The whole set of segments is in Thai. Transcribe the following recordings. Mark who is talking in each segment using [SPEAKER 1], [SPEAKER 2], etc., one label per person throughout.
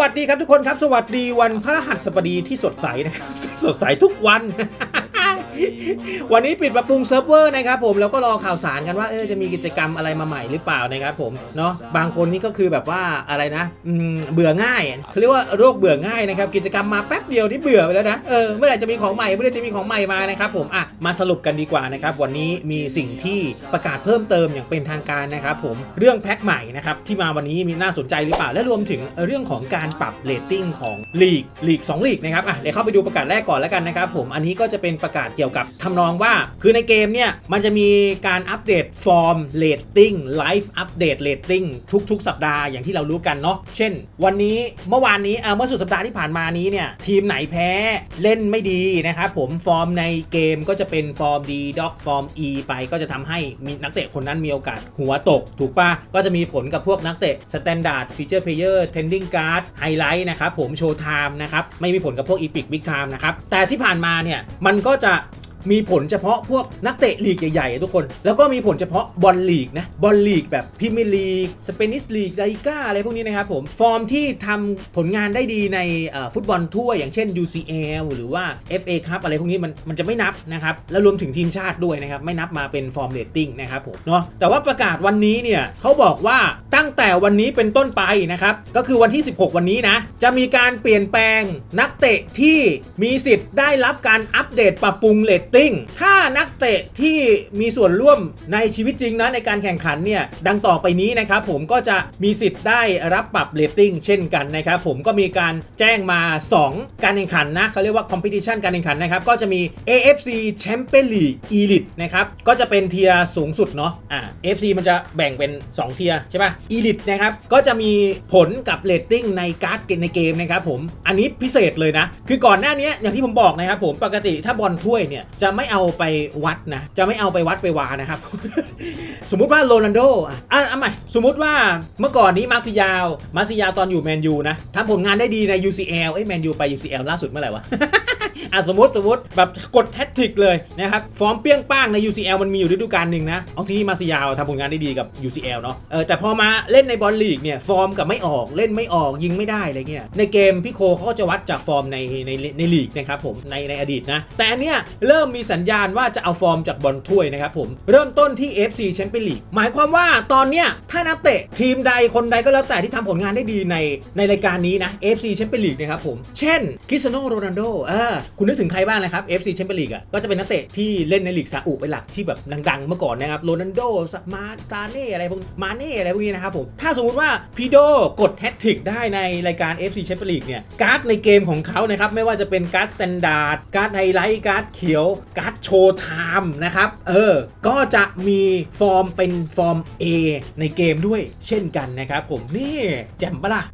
[SPEAKER 1] วัสดีครับทุกคนครับ สวัสดีวันพระหัสบดีที่สดใสนะครับสดใสทุกวัน วันนี้ปิดปรับปรุงเซิร์ฟเวอร์นะครับผมแล้วก็รอข่าวสารกันว่าเออจะมีกิจกรรมอะไรมาใหม่หรือเปล่านะครับผมเนาะบางคนนี่ก็คือแบบว่าอะไรนะอืมเบื่อง่ายเขาเรียกว่าโรคเบื่อง่ายนะครับกิจกรรมมาแป๊บเดียวนี่เบื่อไปแล้วนะเออเมื่อไหร่จะมีของใหม่เมื่อไหร่จะมีของใหม่มานะครับผมอะมาสรุปกันดีกว่านะครับวันนี้มีสิ่งที่ประกาศเพิ่มเติมอย่างเป็นทางการนะครับผมเรื่องแพ็คใหม่นะครับที่มาวันนี้มีน่าสนใจหรือเปล่า และรวมถึงเรื่องของการปรับเรตติ้งของลีกลีก2ลีกนะครับอะเดี๋ยวเข้าไปดูประกาศแรกก่อนแล้วกันนะครับผมอันนี้ก็จะเป็นประกาศเกี่ยวกับทำนองว่า คือในเกมเนี่ย มันจะมีการอัปเดตฟอร์มเรตติ้งไลฟ์อัปเดตเรตติ้งทุก ๆ สัปดาห์อย่างที่เรารู้กันเนาะเช่น วันนี้เมื่อวานนี้เอ่อเมื่อสุดสัปดาห์ที่ผ่านมานี้เนี่ยทีมไหนแพ้เล่นไม่ดีนะครับผมฟอร์มในเกมก็จะเป็นฟอร์มดีด็อกฟอร์ม E ไปก็จะทำให้มีนักเตะคนนั้นมีโอกาสหัวตก ถูกปะก็จะมีผลกับพวกนักเตะสแตนดาร์ดฟีเจอร์เพลเยอร์เทนดิ้งการ์ดไฮไลท์นะครับผมโชว์ไทม์นะครับไม่มีผลกับพวกอีพิกบิ๊กไทม์นะครับแต่ที่ผ่านมาเนี่ยมันก็จะ มีผลเฉพาะพวกนักเตะลีกใหญ่ๆทุกคน แล้วก็มีผลเฉพาะบอลลีกนะบอลลีกแบบพรีเมียร์ลีกสเปนิสลีกไลกาอะไรพวกนี้นะครับผมฟอร์มที่ทำผลงานได้ดีในฟุตบอลทั่วอย่างเช่น UCL หรือว่า FA ครับอะไรพวกนี้มันมันจะไม่นับนะครับแล้วรวมถึงทีมชาติด้วยนะครับไม่นับมาเป็นฟอร์มเรตติ้งนะครับผมเนาะแต่ว่าประกาศวันนี้เนี่ยเขาบอกว่าตั้งแต่วันนี้เป็นต้นไปนะครับก็คือวันที่ 16 วันนี้นะจะมีการเปลี่ยนแปลงนักเตะที่มีสิทธิ์ได้รับการอัปเดตปรับปรุงเรตติ้ง ถ้านักเตะที่มีส่วนร่วมในชีวิตจริงนะในการแข่งขันเนี่ยดังต่อไปนี้นะครับผมก็จะมีสิทธิ์ได้รับปรับเรตติ้งเช่นกันนะครับผมก็มีการแจ้งมา 2 การแข่งขันนะเขาเรียกว่า competition การแข่งขันนะครับก็จะมี AFC Champions League Elite นะครับก็จะเป็นเทียร์สูงสุดเนาะอ่า AFC มันจะแบ่งเป็น 2 เทียร์ใช่ป่ะ Elite นะครับก็จะมีผลกับเรตติ้งในการ์ดเกมในเกมนะครับผมอันนี้พิเศษเลยนะ คือก่อนหน้านี้อย่างที่ผมบอกนะครับผมปกติถ้าบอลถ้วยเนี่ยจะไม่เอาไปวัดนะ จะไม่เอาไปวัดไปวานะครับ สมมุติว่าโรนัลโดอะอะใหม่สมมุติว่าเมื่อก่อนนี้มาร์ซิยาว มาร์ซิยาวตอนอยู่แมนยูนะทำผลงานได้ดีใน UCL เอ้ยแมนยูไป UCL ล่าสุดเมื่อไหร่วะ อะสมมติสมมติแบบกดแฮตทริกเลยนะครับฟอร์มเปี้ยงป้างใน UCL มันมีอยู่ฤดูกาลหนึ่งนะเอาทีนี้มาซิยาวทำผลงานได้ดีกับ UCL เนาะเออแต่พอมาเล่นในบอลลีกเนี่ยฟอร์มกับไม่ออกเล่นไม่ออกยิงไม่ได้อะไรเงี้ยในเกมพี่โคเขาก็จะวัดจากฟอร์มในในในลีกนะครับผมในในอดีตนะแต่อันเนี้ยเริ่มมีสัญญาณว่าจะเอาฟอร์มจากบอลถ้วยนะครับผมเริ่มต้นที่ FC Champions League หมายความว่าตอนเนี้ยถ้านักเตะทีมใดคนใดก็แล้วแต่ที่ทำผลงานได้ดีในในรายการนี้นะ FC Champions League นะครับผมเช่นคริสเตียโนโรนัลโดอ่าคุณนึกถึงใครบ้างนะครับ FC Champions League อะก็จะเป็นนักเตะที่เล่นในลีกซาอุเป็นหลักที่แบบดังๆเมื่อก่อนนะครับโรนัลโดมาซาเน่อะไรพวกมาเน่อะไรพวกนี้นะครับผมถ้าสมมติว่าพีโดกดแฮตทริกได้ในรายการ FC Champions League เนี่ยการ์ดในเกมของเขานะครับไม่ว่าจะเป็นการ์ดสแตนดาร์ดการ์ดไฮไลท์การ์ดเขียวการ์ดโชว์ไทม์นะครับเออก็จะมีฟอร์มเป็นฟอร์ม A ในเกมด้วยเช่นกันนะครับผมนี่แจ่มปะล่ะ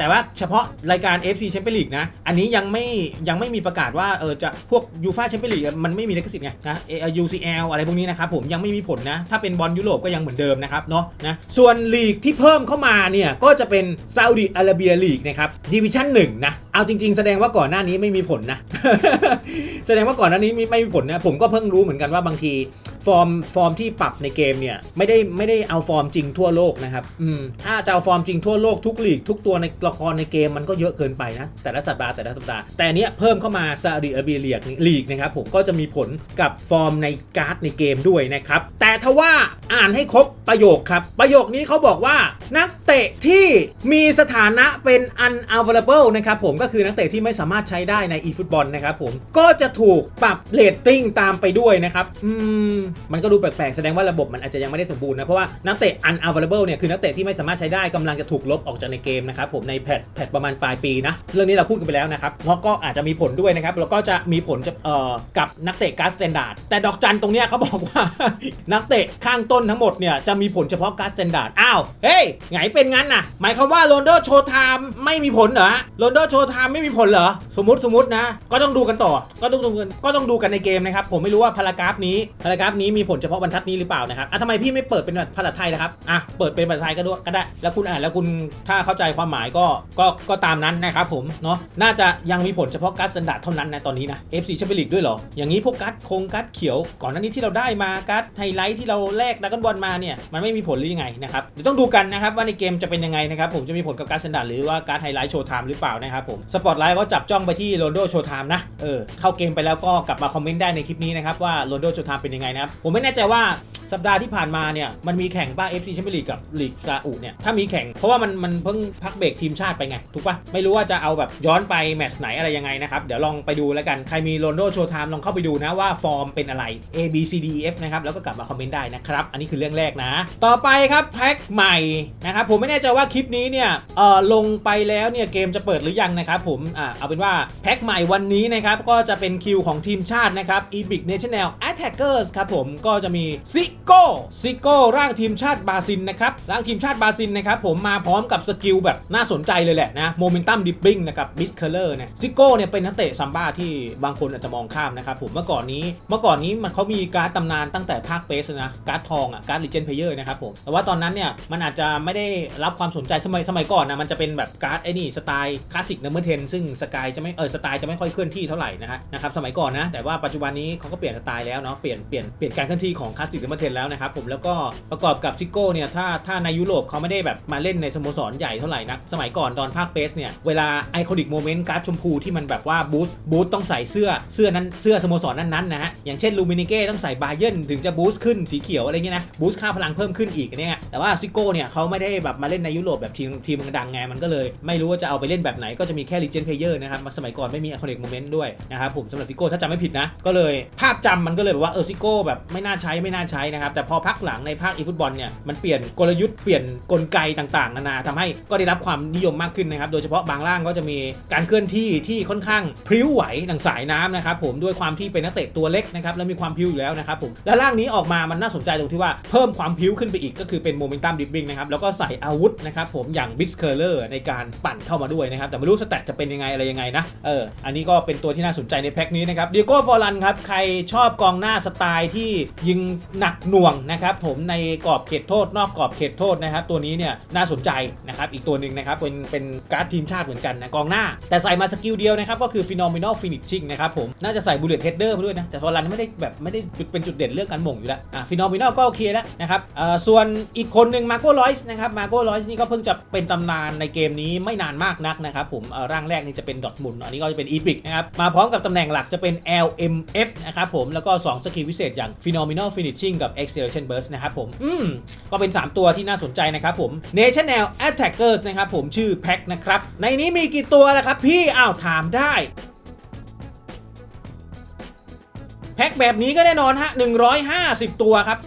[SPEAKER 1] แต่ว่าเฉพาะรายการ FC Champions League นะ อันนี้ยังไม่ยังไม่มีประกาศว่าเออจะพวกยูฟาแชมเปี้ยนลีกมันไม่มีลิขสิทธิ์ไงนะ UCL อะไรพวกนี้นะครับผมยังไม่มีผลนะ ถ้าเป็นบอลยุโรปก็ยังเหมือนเดิมนะครับเนาะนะส่วนลีกที่เพิ่มเข้ามาเนี่ย ก็จะเป็นซาอุดิอาระเบียลีกนะครับดิวิชั่นหนึ่งนะเอาจริง ๆ แสดงว่าก่อนหน้านี้ไม่มีผลนะ แสดงว่าก่อนหน้านี้ไม่ไม่มีผลนะผมก็เพิ่งรู้เหมือนกันว่าบางที ฟอร์มฟอร์มที่ปรับในเกมเนี่ยไม่ได้ไม่ได้เอาฟอร์มจริงทั่วโลกนะครับอืมถ้าจะเอาฟอร์มจริงทั่วโลกทุกลีกทุกตัวในละครในเกมมันก็เยอะเกินไปนะแต่ละสัปดาห์แต่ละสัปดาห์แต่อันเนี้ยเพิ่มเข้ามาซาอุดิอาระเบียลีกลีกนะครับผมก็จะมีผลกับฟอร์มในการ์ดในเกมด้วยนะครับแต่ทว่าอ่านให้ครบประโยคครับ ประโยคนี้เขาบอกว่านักเตะที่มีสถานะเป็น unavailable นะครับผมก็คือนักเตะที่ไม่สามารถใช้ได้ใน eFootball นะครับผมก็จะถูกปรับเรตติ้งตามไปด้วยนะครับ อืมมันก็ดูแปลกๆ แสดงว่าระบบมันอาจจะยังไม่ได้สมบูรณ์นะ เพราะว่านักเตะ unavailable เนี่ยคือนักเตะที่ไม่สามารถใช้ได้กำลังจะถูกลบออกจากในเกมนะครับผมในแพทแพทประมาณปลายปีนะเรื่องนี้เราพูดกันไปแล้วนะครับแล้วก็อาจจะมีผลด้วยนะครับแล้วก็จะมีผลจะเอ่อกับนักเตะการ์ดสแตนดาร์ดแต่ดอกจันตรงเนี้ยเขาบอกว่านักเตะข้างต้นทั้งหมดเนี่ยจะมีผลเฉพาะการ์ดสแตนดาร์ดอ้าวเฮ้ยไงเป็นงั้นน่ะหมายความว่าโรนโดโชว์ไทม์ไม่มีผลเหรอโรนโดโชว์ไทม์ไม่มีผลเหรอสมมติสมมตินะ ก็ต้องดูกันต่อก็ต้องดูกันก็ต้องดูกันในเกมนะครับผมไม่รู้ว่าพารากราฟนี้พารากราฟนี้มีผลเฉพาะบรรทัดนี้หรือเปล่านะครับอะทำไมพี่ไม่เปิดเป็นภาษาไทยนะครับอะเปิดเป็นภาษาไทยก็ด้วยก็ได้ แล้วคุณอ่านแล้วคุณถ้าเข้าใจความหมายก็ก็ก็ตามนั้นนะครับผมเนาะน่าจะยังมีผลเฉพาะการ์ดสแตนดาร์ดเท่านั้นนะตอนนี้นะ FC แชมเปี้ยนลีกด้วยเหรออย่างนี้พวกการ์ดโคงการ์ดเขียวก่อนหน้านี้ที่เราได้มาการ์ดไฮไลท์ที่เราแลกดักกันบอลมาเนี่ยมันไม่มีผลหรือยังไงนะครับเดี๋ยวต้องดูกันนะครับว่าในเกมจะเป็นยังไงนะครับผมจะมีผลกับการ์ดสแตนดาร์ดหรือว่าการ์ดไฮไลท์โชว์ไทม์หรือเปล่านะครับผมสปอตไลท์ก็จับจ้องไปที่โรนโดโชว์ไทม์นะเออเข้าเกมไปแล้วก็กลับมาคอมเมนต์ได้ในคลิปนี้นะครับว่าโรนโดโชว์ไทม์เป็นยังไงนะครับผมไม่แน่ใจว่า สัปดาห์ที่ผ่านมาเนี่ยมันมีแข่งป้า FC แชมเปี้ยนลีกกับลีกซาอุเนี่ยถ้ามีแข่งเพราะว่ามันมันเพิ่งพักเบรกทีมชาติไปไง ถูกปะไม่รู้ว่าจะเอาแบบย้อนไปแมตช์ไหนอะไรยังไงนะครับ เดี๋ยวลองไปดูแล้วกัน ใครมีโรนโดโชว์ไทม์ลองเข้าไปดูนะว่าฟอร์มเป็นอะไร A B C D E F นะครับแล้วก็กลับมาคอมเมนต์ได้นะครับ อันนี้คือเรื่องแรกนะ ต่อไปครับแพ็คใหม่นะครับผมไม่แน่ใจว่าคลิปนี้เนี่ยเออลงไปแล้วเนี่ยเกมจะเปิดหรือยังนะครับผมอ่าเอาเป็นว่าแพ็คใหม่วันนี้นะครับก็จะเป็นคิวของทีมชาตินะครับ e b i c National Attackers ครับผมก็จะมีซิโก้ซิโก้ร่างทีมชาติบราซิลนะครับร่างทีมชาติบราซิลนะครับผมมาพร้อมกับสกิลแบบน่าสนใจเลยแหละนะโมเมนตัมดิปปิ้งนะครับบิสเคเลอร์เนี่ยซิโก้เนี่ยเป็นนักเตะซัมบ้าที่บางคนอาจจะมองข้ามนะครับผมเมื่อก่อนนี้เมื่อก่อนนี้มันเขามีการ์ดตำนานตั้งแต่ภาคเปสนะการ์ดทองอะการ์ดลิเจนเพเยอร์นะครับผมแต่ว่าตอนนั้นเนี่ยมันอาจจะไม่ได้รับความสนใจสมัยสมัยก่อนนะมันจะเป็นแบบการ์ดไอ้นี่สไตล์คลาสสิกนัมเบอร์เทนซึ่งสกายจะไม่เออสไตล์จะไม่ค่อยเคลื่อนที่เท่าไหร่นะฮะนะครับสมัยก่อนนะแต่ว่าปัจจุบันนี้เขาก็เปลี่ยนสไตล์แล้วเนาะเปลี่ยนเปลี่ยนเปลี่ยนการเคลื่อนที่ของคลาสสิกนัมเบอร์เทนแล้วนะครับผมแล้วก็ประกอบกับซิโก้เนี่ยถ้าถ้าในยุโรปเขาไม่ได้แบบมาเล่นในสโมสรใหญ่เท่าไหร่นะสมัยก่อนตอนภาคเปสเนี่ยเวลาไอคอนิกโมเมนต์การ์ดชมพูที่มันแบบว่าบูสต์บูสต์ต้องใส่เสื้อเสื้อนั้นเสื้อสโมสรนั้นๆนะฮะอย่างเช่นลูมินิเก้ต้องใส่บาเยนถึงจะบูสต์ขึ้นสีเขียวอะไรเงี้ยนะบูสต์ค่าพลังเพิ่มขึ้นอีกเนี่ยแต่ว่าซิโก้เนี่ยเขาไม่ได้แบบมาเล่นในยุโรปแบบทีมทีมมันดังไงมันก็เลย ไม่รู้ว่าจะเอาไปเล่นแบบไหนก็จะมีแค่ Legend Player นะครับสมัยก่อนไม่มี Iconic Moment ด้วยนะครับผมสำหรับซิโก้ถ้าจำไม่ผิดนะก็เลยภาพจำมันก็เลยแบบว่าเออซิโก้แบบไม่น่าใช้ไม่น่าใช้นะครับแต่พอพักหลังในภาคอีฟุตบอลเนี่ยมันเปลี่ยนกลยุทธ์เปลี่ยนกลไกต่างๆนานาทำให้ก็ได้รับความนิยมมากขึ้นนะครับโดยเฉพาะบางร่างก็จะมีการเคลื่อนที่ที่ค่อนข้างพริ้วไหวดังสายน้ำนะครับผมด้วยความที่เป็นนักเตะตัวเล็กนะครับแล้วมีความพริ้วอยู่แล้วนะครับผมและร่างนี้ออกมามันน่าสนใจตรงที่ว่าเพิ่มความพริ้วขึ้นไปอีกก็คือเป็นโมเมนตัมดิฟบิงนะครับแล้วก็ใส่อาวุธนะครับผมอย่างบิสเคอร์เลอร์ในการปั่นเข้ามาด้วยนะครับแต่ไม่รู้สแตทจะเป็นยังไงอะไรยังไงนะเอออันนี้ก็เป็นตัวที่น่าสนใจในแพ็คนี้นะครับเดียโก้ฟอรันครับใครชอบกองหน้าสไตล์ที่ยิงหนักหน่วงนะครับผมในกรอบเขตโทษ นอกกรอบเขตโทษนะครับตัวนี้เนี่ยน่าสนใจนะครับอีกตัวหนึ่งนะครับเป็นเป็นการ์ดทีมชาติเหมือนกันนะกองหน้า แต่ใส่มาสกิลเดียวนะครับก็คือ phenomenal finishing นะครับผมน่าจะใส่ bullet header มาด้วยนะแต่ฟอรันไม่ได้แบบไม่ได้เป็นจุดเด่นเรื่องการหม่งอยู่แล้วอะ phenomenal ก็โอเคแล้วนะครับอ่อส่วนอีกคนหนึ่งมาโก้ลอยส์นะครับมาโก้ลอยส์นี่ก็เพิ่งจะเป็นตำนานในเกมนี้ไม่นานมากนักนะครับผมอ่อร่างแรกนี่จะเป็นดอทมุนอันนี้ก็จะเป็นอีพิกนะครับมาพร้อมกับตำแหน่งหลักจะเป็น LMF นะครับผมแล้วก็ 2 สกิลพิเศษอย่าง phenomenal finishing กับ acceleration burst นะครับผม อืม ก็เป็น 3 ตัวที่น่าสนใจนะครับผม national attackers นะครับผมชื่อแพ็คนะครับ ในนี้มีกี่ตัวแล้วครับพี่ อ้าว ถามได้ พ็คแบบนี้ก็แน่นอนฮะ 150 ตัวครับ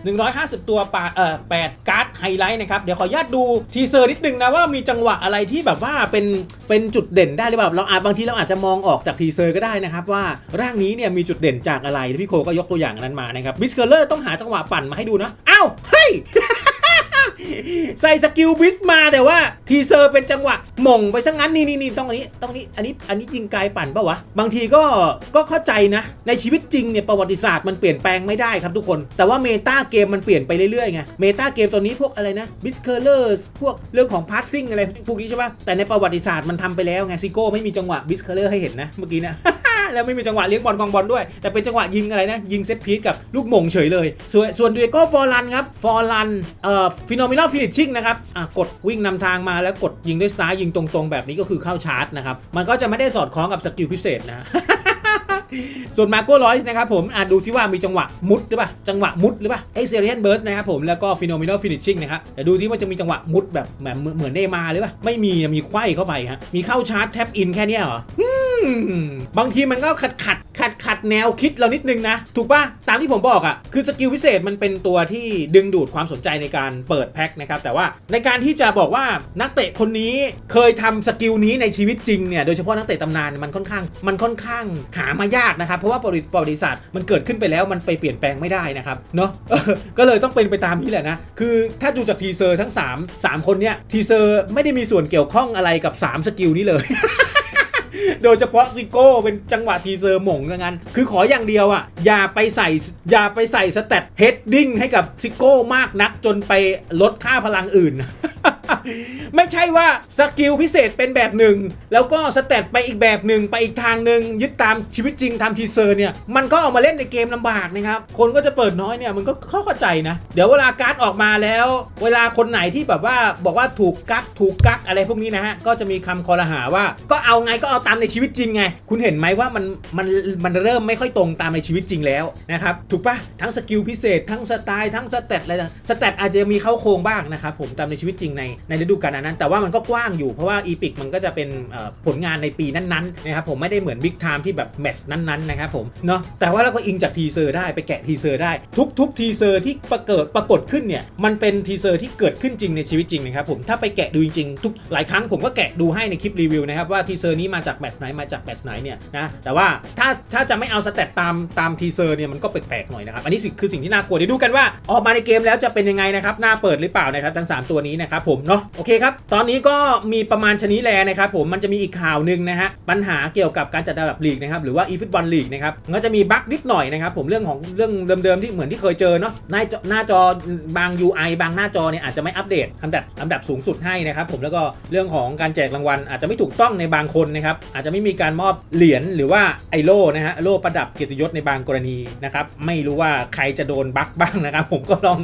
[SPEAKER 1] 150 ตัวปาเอ่อ8การ์ดไฮไลท์นะครับ เดี๋ยวขออนุญาตดูทีเซอร์นิดนึงนะว่ามีจังหวะอะไรที่แบบว่าเป็นเป็นจุดเด่นได้หรือเปล่า เราอาจบางทีเราอาจจะมองออกจากทีเซอร์ก็ได้นะครับว่าร่างนี้เนี่ยมีจุดเด่นจากอะไรพี่โคก็ยกตัวอย่างนั้นมานะครับบิสเคอร์เลอร์ต้องหาจังหวะปั่นมาให้ดูนะอ้าวเฮ้ย ใส่สกิลบิสมาแต่ว่า ทีเซอร์เป็นจังหวะหม่งไปซะงั้นนี่นี่นี่ต้องอันนี้ต้องนี้อันนี้อันนี้ยิงไกลปั่นปะวะ บางทีก็ก็เข้าใจนะ ในชีวิตจริงเนี่ยประวัติศาสตร์มันเปลี่ยนแปลงไม่ได้ครับทุกคน แต่ว่าเมตาเกมมันเปลี่ยนไปเรื่อยๆไงเมตาเกมตัวนี้พวกอะไรนะบิสเคอร์เลอร์พวกเรื่องของพาสซิ่งอะไรพวกนี้ใช่ปะแต่ในประวัติศาสตร์มันทำไปแล้วไงซิโก้ไม่มีจังหวะบิสเคอร์เลอร์ให้เห็นนะเมื่อกี้นะ แล้วไม่มีจังหวะเลี้ยงบอลกองบอลด้วย แต่เป็นจังหวะยิงอะไรนะ ยิงเซตพีทกับลูกหม่งเฉยเลย ส่วนส่วนดูเอโก้ฟอร์ลันครับ ฟอร์ลัน เอ่อฟิโนมิน่าฟินิชชิ่งนะครับ อะ กดวิ่งนำทางมาแล้วกดยิงด้วยซ้ายยิงตรงๆ แบบนี้ก็คือเข้าชาร์จนะครับ มันก็จะไม่ได้สอดคล้องกับสกิลพิเศษนะ ส่วนมาโก้ลอยส์นะครับผมอะดูที่ว่ามีจังหวะมุดหรือเปล่าจังหวะมุดหรือเปล่าเอ็กเซเรียนเบิร์สนะครับผมแล้วก็ฟิโนมินอลฟินิชชิ่งนะครับแต่ดูที่ว่าจะมีจังหวะมุดแบบเหมือนเนมาหรือเปล่าไม่มีมีไขว้เข้าไปฮะมีเข้าชาร์จแท็บอินแค่เนี้ยเหรอบางทีมันก็ขัดขัดขัดขัดแนวคิดเรานิดนึงนะ ถูกป่ะตามที่ผมบอกอะ่ะ คือสกิลพิเศษมันเป็นตัวที่ดึงดูดความสนใจในการเปิดแพ็คนะครับ แต่ว่าในการที่จะบอกว่านักเตะคนนี้เคยทำสกิลนี้ในชีวิตจริงเนี่ย โดยเฉพาะนักเตะตำนานมันค่อนข้าง มันค่อนข้างหามายากนะครับ เพราะว่าประวัติประวัติศาสตร์มันเกิดขึ้นไปแล้วมันไปเปลี่ยนแปลงไม่ได้นะครับเนาะก็เลยต้องเป็นไปตามนี้แหละนะคือถ้าดูจากทีเซอร์ทั้ง 3 3 คนเนี่ยทีเซอร์ไม่ได้มีส่วนเกี่ยวข้องอะไรกับ 3 สกิลนี้เลยโดยเฉพาะซิโก้เป็นจังหวะทีเซอร์หม่งซะงั้น คือขออย่างเดียวอะ อย่าไปใส่อย่าไปใส่สเตตเฮดดิ้งให้กับซิโก้มากนักจนไปลดค่าพลังอื่น ไม่ใช่ว่าสกิลพิเศษเป็นแบบหนึ่ง แล้วก็สเตตไปอีกแบบหนึ่งไปอีกทางหนึ่งยึดตามชีวิตจริงตามทีเซอร์เนี่ยมันก็เอามาเล่นในเกมลำบากนะครับคนก็จะเปิดน้อยเนี่ยมันก็เข้าใจนะ เดี๋ยวเวลาการ์ดออกมาแล้ว เวลาคนไหนที่แบบว่าบอกว่าถูกกักถูกกักอะไรพวกนี้นะฮะก็จะมีคำคอรหาว่าก็เอาไงก็เอาตามในชีวิตจริงไง คุณเห็นไหมว่ามันมันมันเริ่มไม่ค่อยตรงตามในชีวิตจริงแล้วนะครับถูกปะทั้งสกิลพิเศษทั้งสไตล์ทั้งสเตตอะไรสเตตอาจจะมีเข้าโครงบ้างนะครับผมตามในชีวิตจริงในในฤดูกาลนั้น แต่ว่ามันก็กว้างอยู่เพราะว่าอีพิกมันก็จะเป็นผลงานในปีนั้นๆนะครับผมไม่ได้เหมือนบิ๊กไทม์ที่แบบแมตช์นั้นๆนะครับผมเนาะแต่ว่าเราก็อิงจากทีเซอร์ได้ไปแกะทีเซอร์ได้ ทุกๆทีเซอร์ที่ประเกิดปรากฏขึ้นเนี่ยมันเป็นทีเซอร์ที่เกิดขึ้นจริงในชีวิตจริงนะครับผมถ้าไปแกะดูจริงๆทุกหลายครั้งผมก็แกะดูให้ในคลิปรีวิวนะครับว่าทีเซอร์นี้มาจากแมตช์ไหนมาจากแมตช์ไหนเนี่ยนะแต่ว่าถ้าถ้าจะไม่เอาสเตตตามตามทีเซอร์เนี่ยมันก็แปลกๆหน่อยนะครับอันนี้คือสิ่งที่น่ากลัวเดี๋ยวดูกันว่าออกมาในเกมแล้วจะเป็นยังไงนะครับน่าเปิดหรือเปล่านะครับทั้งสามตัวนี้นะครับผมเนาะโอเคครับ ตอนนี้ก็มีประมาณชนิดแลนะครับผมมันจะมีอีกข่าวหนึ่งนะฮะปัญหาเกี่ยวกับการจัดระดับลีกนะครับหรือว่าอีฟุตบอลลีกนะครับมันก็จะมีบั๊กนิดหน่อยนะครับผมเรื่องของเรื่องเดิมๆที่เหมือนที่เคยเจอเนาะหน้าจอหน้าจอบาง UI บางหน้าจอเนี่ยอาจจะไม่อัปเดตอันดับอันดับสูงสุดให้นะครับผมแล้วก็เรื่องของการแจกรางวัล อาจจะไม่ถูกต้องในบางคนนะครับอาจจะไม่มีการมอบเหรียญหรือว่าไอโล่นะฮะโล่ประดับเกียรติยศในบางกรณีนะครับไม่รู้ว่าใครจะโดนบั๊กบ้างนะครับผมก็ลอง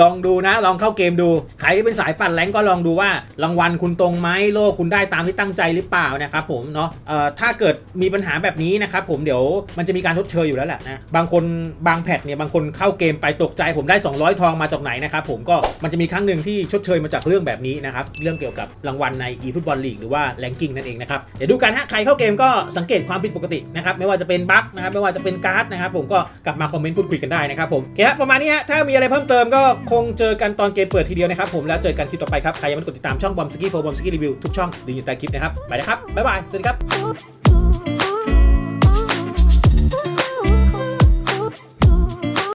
[SPEAKER 1] ลองดูนะลองเข้าเกมดูใครที่เป็นสายปั่นแรงก็ลองดูว่ารางวัลคุณตรงไหมโล่คุณได้ตามที่ตั้งใจหรือเปล่านะครับผมเนาะเอ่อถ้าเกิดมีปัญหาแบบนี้นะครับผมเดี๋ยวมันจะมีการชดเชยอยู่แล้วแหละนะบางคนบางแพทเนี่ยบางคนเข้าเกมไปตกใจผมได้ 200 ทองมาจากไหนนะครับผมก็มันจะมีครั้งหนึ่งที่ชดเชยมาจากเรื่องแบบนี้นะครับเรื่องเกี่ยวกับรางวัลใน eFootball League หรือว่าแรงกิ้งนั่นเองนะครับเดี๋ยวดูกันฮะใครเข้าเกมก็สังเกตความผิดปกตินะครับไม่ว่าจะเป็นบั๊กนะครับไม่ว่าจะเป็นการ์ดนะครับผมก็กลับมาคอมเมนต์พูดคุยกันได้นะครับผมโอเคฮะประมาณนี้ฮะถ้ามีอะไรเพิ่มเติมก็คงเจอกันตอนเกมเปิดทีเดียวนะครับผมแล้วเจอกันคลิปต่อไปครับใครยังไม่กดติดตามช่องบอมสกี้โฟบอมสกี้รีวิวทุกช่องดีอยู่ใต้คลิปนะครับ ไปนะครับ บ๊ายบาย สวัสดีครับ
[SPEAKER 2] Ooh, ooh, ooh.